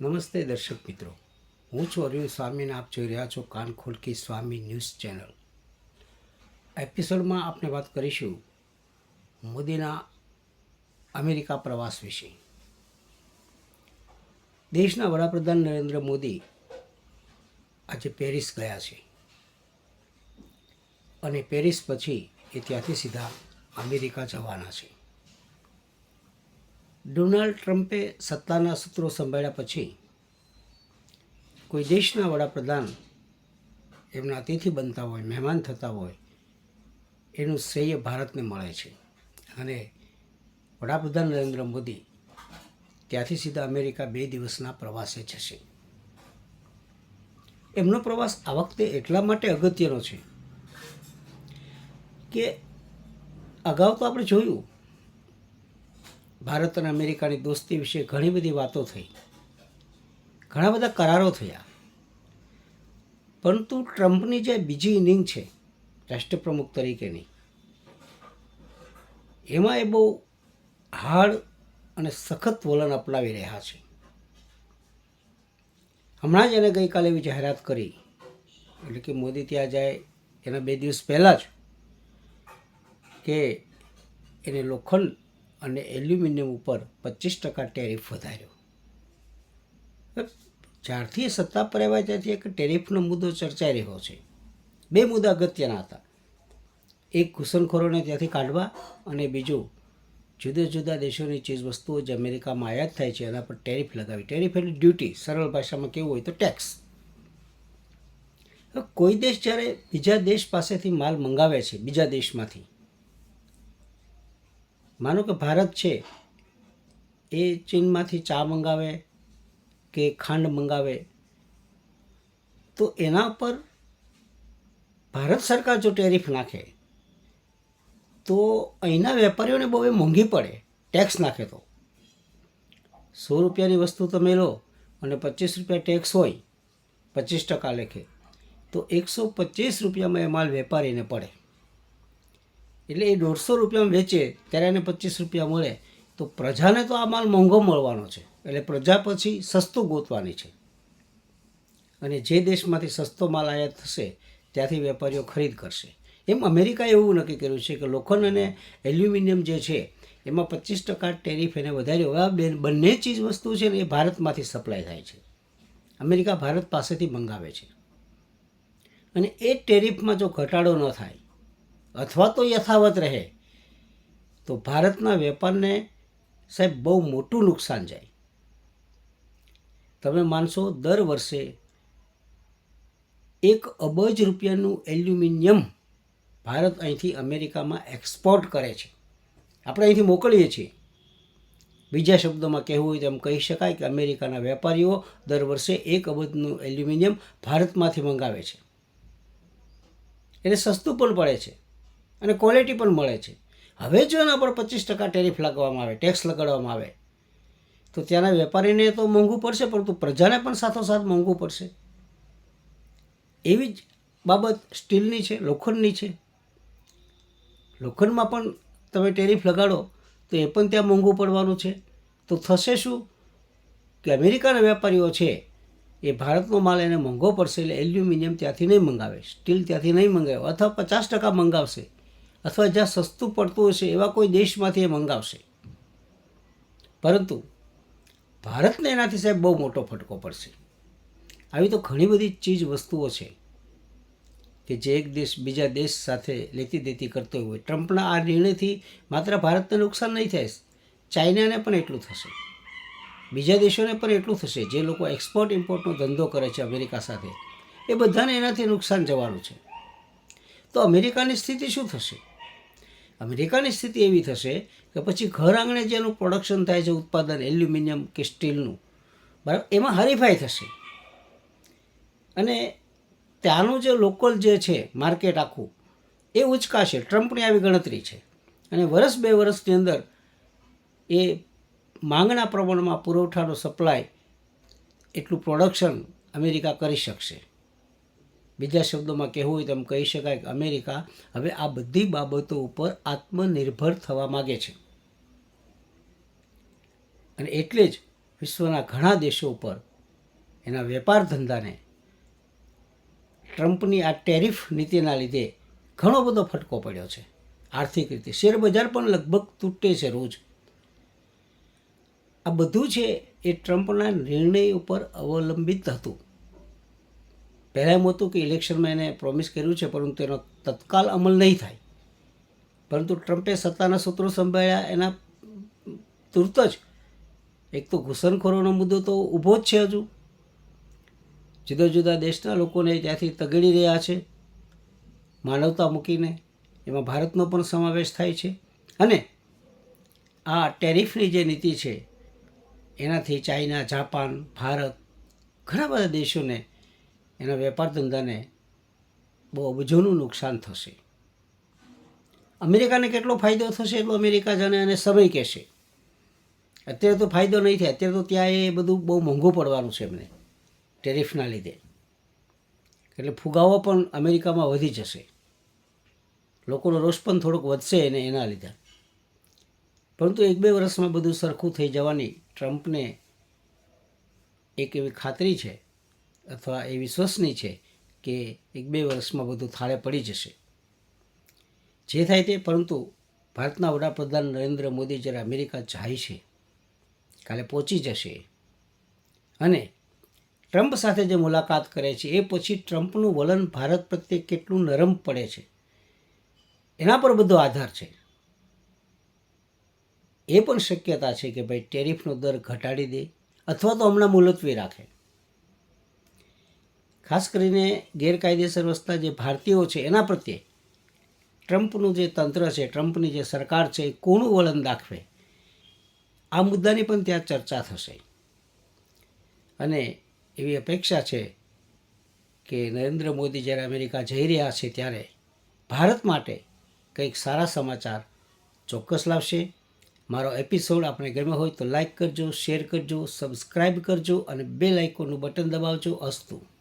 નમસ્તે દર્શક મિત્રો. હું છું અરવિંદ સ્વામીને આપ જોઈ રહ્યા છો કાન ખોલકી સ્વામી ન્યૂઝ ચેનલ. એપિસોડમાં આપણે વાત કરીશું મોદીના અમેરિકા પ્રવાસ વિશે. દેશના વડાપ્રધાન નરેન્દ્ર મોદી આજે પેરિસ ગયા છે. અને પેરિસ પછી એ ત્યાંથી સીધા અમેરિકા જવાના છે. ડોનાલ્ડ ટ્રમ્પે સત્તાના સૂત્રો સંભાળ્યા પછી કોઈ દેશના વડાપ્રધાન એમના અતિથિ બનતા હોય, મહેમાન થતા હોય, એનું શ્રેય ભારતને મળે છે. અને વડાપ્રધાન નરેન્દ્ર મોદી ત્યાંથી સીધા અમેરિકા બે દિવસના પ્રવાસે જશે. એમનો પ્રવાસ આ વખતે એટલા માટે અગત્યનો છે કે અગાઉ તો આપણે જોયું ભારત અને અમેરિકાની દોસ્તી વિશે ઘણી બધી વાતો થઈ. ઘણા બધા કરારો થયા. પરંતુ ટ્રમ્પની જે બીજી ઇનિંગ છે, રાષ્ટ્રપ્રમુખ તરીકેની, એમાં એ બહુ હાર્ડ અને સખત વલણ અપનાવી રહ્યા છે. હમણાં જ એને ગઈકાલે એવી જાહેરાત કરી, એટલે કે મોદી ત્યાં જાય એના બે દિવસ પહેલાં જ, કે એને લોખંડ અને એલ્યુમિનિયમ ઉપર પચીસ ટકા ટેરિફ વધાર્યો. જ્યારથી સત્તા પર આવ્યા ત્યાંથી એક ટેરિફનો મુદ્દો ચર્ચાઈ રહ્યો છે. બે મુદ્દા અગત્યના હતા. એક ઘૂસણખોરોને ત્યાંથી કાઢવા અને બીજું જુદા જુદા દેશોની ચીજ વસ્તુઓ જે અમેરિકામાં આયાત થાય છે, એના પર ટેરિફ લગાવી. ટેરિફ એટલે ડ્યુટી, સરળ ભાષામાં કેવું હોય તો ટેક્સ. કોઈ દેશ જ્યારે બીજા દેશ પાસેથી માલ મંગાવે છે, બીજા દેશમાંથી માનો કે ભારત છે, એ ચીનમાંથી ચા મંગાવે કે ખાંડ મંગાવે, તો એના પર ભારત સરકાર જો ટેરિફ નાખે, તો અહીંના વેપારીઓને બહુ મોંઘી પડે, ટેક્સ નાખે તો. સો રૂપિયાની વસ્તુ તમે લો અને પચીસ રૂપિયા ટેક્સ હોય, પચીસ ટકા લેખે, તો એકસો પચીસ રૂપિયામાં એ માલ વેપારીને પડે. એટલે એ દોઢસો રૂપિયામાં વેચે, ત્યારે એને પચીસ રૂપિયા મળે. તો પ્રજાને તો આ માલ મોંઘો મળવાનો છે. એટલે પ્રજા પછી સસ્તું ગોતવાની છે. અને જે દેશમાંથી સસ્તો માલ આયાત થશે, ત્યાંથી વેપારીઓ ખરીદ કરશે. એમ અમેરિકાએ એવું નક્કી કર્યું છે કે લોખંડ અને એલ્યુમિનિયમ જે છે, એમાં પચીસ ટકા ટેરિફ એને વધાર્યો હવે આ બંને ચીજ વસ્તુ છે ને એ ભારતમાંથી સપ્લાય થાય છે. અમેરિકા ભારત પાસેથી મંગાવે છે. અને એ ટેરિફમાં જો ઘટાડો ન થાય અથવા તો યથાવત રહે, તો ભારતના વેપારને સાહેબ બહુ મોટું નુકસાન જાય. તમે માનશો દર વર્ષે એક અબજ રૂપિયાનું એલ્યુમિનિયમ ભારત અહીંથી અમેરિકામાં એક્સપોર્ટ કરે છે. આપણે અહીંથી મોકલીએ છીએ. બીજા શબ્દોમાં કહેવું હોય તો એમ કહી શકાય કે અમેરિકાના વેપારીઓ દર વર્ષે એક અબજનું એલ્યુમિનિયમ ભારતમાંથી મંગાવે છે. એને સસ્તું પણ પડે છે. અને ક્વોલિટી પણ મળે છે. હવે જો એના પર પચીસ ટકા ટેરિફ લગાવવામાં આવે ટેક્સ લગાડવામાં આવે, તો ત્યાંના વેપારીને તો મોંઘું પડશે, પરંતુ પ્રજાને પણ સાથોસાથ મોંઘું પડશે. એવી જ બાબત સ્ટીલની છે, લોખંડની છે. લોખંડમાં પણ તમે ટેરિફ લગાડો, તો એ પણ ત્યાં મોંઘું પડવાનું છે. તો થશે શું? કે અમેરિકાના વેપારીઓ છે, એ ભારતનો માલ એને મોંઘો પડશે, એટલે એલ્યુમિનિયમ ત્યાંથી નહીં મંગાવે, સ્ટીલ ત્યાંથી નહીં મંગાવે, અથવા પચાસ ટકા મંગાવશે. અથવા જ્યાં સસ્તું પડતું હશે એવા કોઈ દેશમાંથી એ મંગાવશે. પરંતુ ભારતને એનાથી સાહેબ બહુ મોટો ફટકો પડશે. આવી તો ઘણી બધી ચીજ વસ્તુઓ છે કે જે એક દેશ બીજા દેશ સાથે લેતી દેતી કરતો હોય. ટ્રમ્પના આ નિર્ણયથી માત્ર ભારતને નુકસાન નહીં થાય, ચાઇનાને પણ એટલું થશે. બીજા દેશોને પણ એટલું થશે. જે લોકો એક્સપોર્ટ, ઇમ્પોર્ટનો ધંધો કરે છે અમેરિકા સાથે, એ બધાને એનાથી નુકસાન જવાનું છે. તો અમેરિકાની સ્થિતિ શું થશે? અમેરિકાની સ્થિતિ એવી થશે કે પછી ઘર આંગણે જેનું પ્રોડક્શન થાય છે ઉત્પાદન એલ્યુમિનિયમ કે સ્ટીલનું, બરાબર? એમાં હરીફાઈ થશે. અને ત્યાંનું જે લોકલ જે છે માર્કેટ આખું, એ ઉચકાશે. ટ્રમ્પની આવી ગણતરી છે. અને વર્ષ બે વર્ષની અંદર એ માંગના પ્રમાણમાં પુરવઠાનો સપ્લાય એટલું પ્રોડક્શન અમેરિકા કરી શકશે. બીજા શબ્દોમાં કહેવું હોય તો એમ કહી શકાય કે અમેરિકા હવે આ બધી બાબતો ઉપર આત્મનિર્ભર થવા માગે છે. અને એટલે જ વિશ્વના ઘણા દેશો ઉપર એના વેપાર ધંધાને ટ્રમ્પની આ ટેરિફ નીતિના લીધે ઘણો બધો ફટકો પડ્યો છે. આર્થિક રીતે શેર બજાર પણ લગભગ તૂટે છે રોજ. આ બધું છે એ ટ્રમ્પના નિર્ણય ઉપર અવલંબિત હતું. પહેલાં એમ હતું કે ઇલેક્શનમાં એને પ્રોમિસ કર્યું છે, પરંતુ એનો તત્કાલ અમલ નહીં થાય. પરંતુ ટ્રમ્પે સત્તાના સૂત્રો સંભાળ્યા, એના તુરત જ એક તો ઘૂસણખોરોનો મુદ્દો તો ઊભો જ છે હજુ. જુદા જુદા દેશના લોકોને ત્યાંથી તગડી રહ્યા છે, માનવતા મૂકીને. એમાં ભારતનો પણ સમાવેશ થાય છે. અને આ ટેરિફની જે નીતિ છે, એનાથી ચાઇના, જાપાન, ભારત, ઘણા બધા દેશોને એના વેપાર ધંધાને બહુ અબજોનું નુકસાન થશે. અમેરિકાને કેટલો ફાયદો થશે એટલો અમેરિકા જાણે અને સમય કહેશે. અત્યારે તો ફાયદો નહીં થાય, અત્યારે તો ત્યાં એ બધું બહુ મોંઘું પડવાનું છે એમને, ટેરિફના લીધે. એટલે ફુગાવો પણ અમેરિકામાં વધી જશે. લોકોનો રોષ પણ થોડોક વધશે એને, એના લીધે. પરંતુ એક બે વર્ષમાં બધું સરખું થઈ જવાની ટ્રમ્પને એક એવી ખાતરી છે અથવા એ વિશ્વસની છે કે એક બે વર્ષમાં બધું થાળે પડી જશે. જે થાય તે, પરંતુ ભારતના વડાપ્રધાન નરેન્દ્ર મોદી જ્યારે અમેરિકા જાય છે, કાલે પહોંચી જશે. અને ટ્રમ્પ સાથે જે મુલાકાત કરે છે, એ પછી ટ્રમ્પનું વલણ ભારત પ્રત્યે કેટલું નરમ પડે છે, એના પર બધો આધાર છે. એ પણ શક્યતા છે કે ભાઈ ટેરિફનો દર ઘટાડી દે, અથવા તો હમણાં મુલતવી રાખે. ખાસ કરીને ગેરકાયદેસર વસતા જે ભારતીયો છે, એના પ્રત્યે ટ્રમ્પનું જે તંત્ર છે, ટ્રમ્પની જે સરકાર છે, એ કોનું વલણ દાખવે? આ મુદ્દાની પણ ત્યાં ચર્ચા થશે. અને એવી અપેક્ષા છે કે નરેન્દ્ર મોદી જ્યારે અમેરિકા જઈ રહ્યા છે ત્યારે ભારત માટે કંઈક સારા સમાચાર ચોક્કસ લાવશે. મારો એપિસોડ આપણે ગમ્યો હોય તો લાઈક કરજો શેર કરજો સબસ્ક્રાઈબ કરજો અને બે લાઇકોનું બટન દબાવજો. અસ્તું.